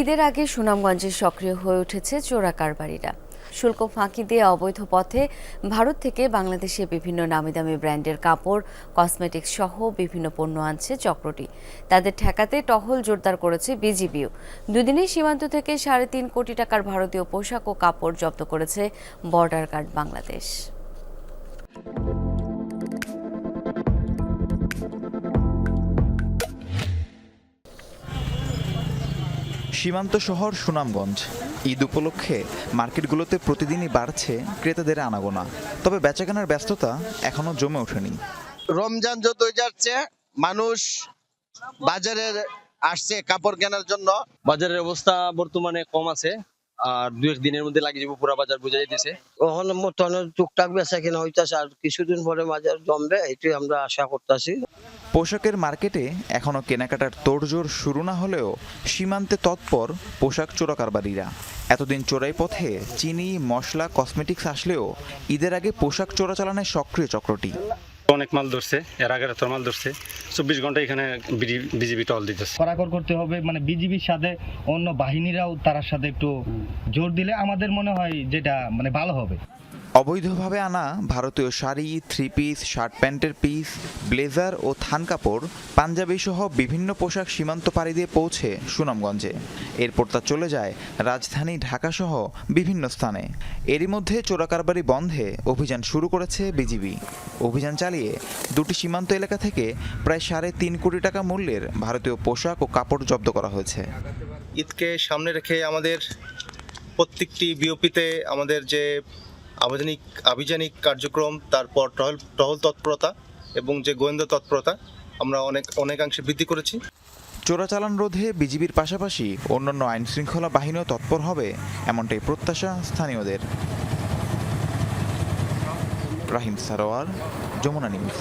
ঈদের আগে সুনামগঞ্জে সক্রিয় হয়ে উঠেছে চোরা কারবারিরা। শুল্ক ফাঁকি দিয়ে অবৈধ পথে ভারত থেকে বাংলাদেশে বিভিন্ন নামি দামি ব্র্যান্ডের কাপড়, কসমেটিক্স সহ বিভিন্ন পণ্য আনছে চক্রটি। তাদের ঠেকাতে টহল জোরদার করেছে বিজিবিও। দুদিনেই সীমান্ত থেকে সাড়ে তিন কোটি টাকার ভারতীয় পোশাক ও কাপড় জব্দ করেছে বর্ডার গার্ড বাংলাদেশ। সীমান্ত শহর সুনামগঞ্জ। ঈদ উপলক্ষে মার্কেটগুলোতে প্রতিদিনই বাড়ছে ক্রেতাদের আনাগোনা। তবে বেচাকেনার ব্যস্ততা এখনও জমে ওঠেনি। রমজান যতই যাচ্ছে মানুষ বাজারে আসছে কাপড় কেনার জন্য। বাজারের অবস্থা বর্তমানে কম আছে আর দু এক দিনের মধ্যে লাগিয়ে যাব পুরা বাজার বুঝাই দিছে। ওখানে মতন টুকটাক বেচা কিনা হইতাছে আর কিছুদিন পরে বাজার জমবে এটাই আমরা আশা করতেছি। পোশাকের মার্কেটে এখনও কেনাকাটার তোড়জোড় শুরু না হলেও সীমান্তে তৎপর পোশাক চোরাকারবারীরা। এতদিন চোরাই পথে চিনি মশলা কসমেটিক্স আসলেও ঈদের আগে পোশাক চোরাচালানের সক্রিয় চক্রটি। অনেক মাল ধরছে এর আগের তোর মাল ধরছে। চব্বিশ ঘণ্টা এখানে বিজিবি টল দিতেছে। কড়াকড় করতে হবে মানে বিজিবির সাথে অন্য বাহিনীরাও তার সাথে একটু জোর দিলে আমাদের মনে হয় যেটা মানে ভালো হবে। অবৈধভাবে আনা ভারতীয় শাড়ি থ্রি পিস শার্ট প্যান্টের পিস ব্লেজার ও থান কাপড় পাঞ্জাবি সহ বিভিন্ন পোশাক সীমান্ত পাড়ি দিয়ে পৌঁছে সুনামগঞ্জে। এরপর তা চলে যায় রাজধানী ঢাকা সহ বিভিন্ন স্থানে। এরই মধ্যে চোরাকারবারি বন্ধে অভিযান শুরু করেছে বিজিবি। অভিযান চালিয়ে দুটি সীমান্ত এলাকা থেকে প্রায় সাড়ে তিন কোটি টাকা মূল্যের ভারতীয় পোশাক ও কাপড় জব্দ করা হয়েছে। ঈদকে সামনে রেখে আমাদের প্রত্যেকটি বিওপিতে আমাদের যে আবেদনিক আভিযানিক কার্যক্রম, তারপর টহল টহল তৎপরতা এবং যে গোয়েন্দা তৎপরতা, আমরা অনেক, অনেকাংশে বৃদ্ধি করেছি। চোরাচালান রোধে বিজিবির পাশাপাশি অন্যান্য আইন শৃঙ্খলা বাহিনীও তৎপর হবে, এমনটাই প্রত্যাশা স্থানীয়দের। রাহিম সারোয়ার, যমুনা নিউজ।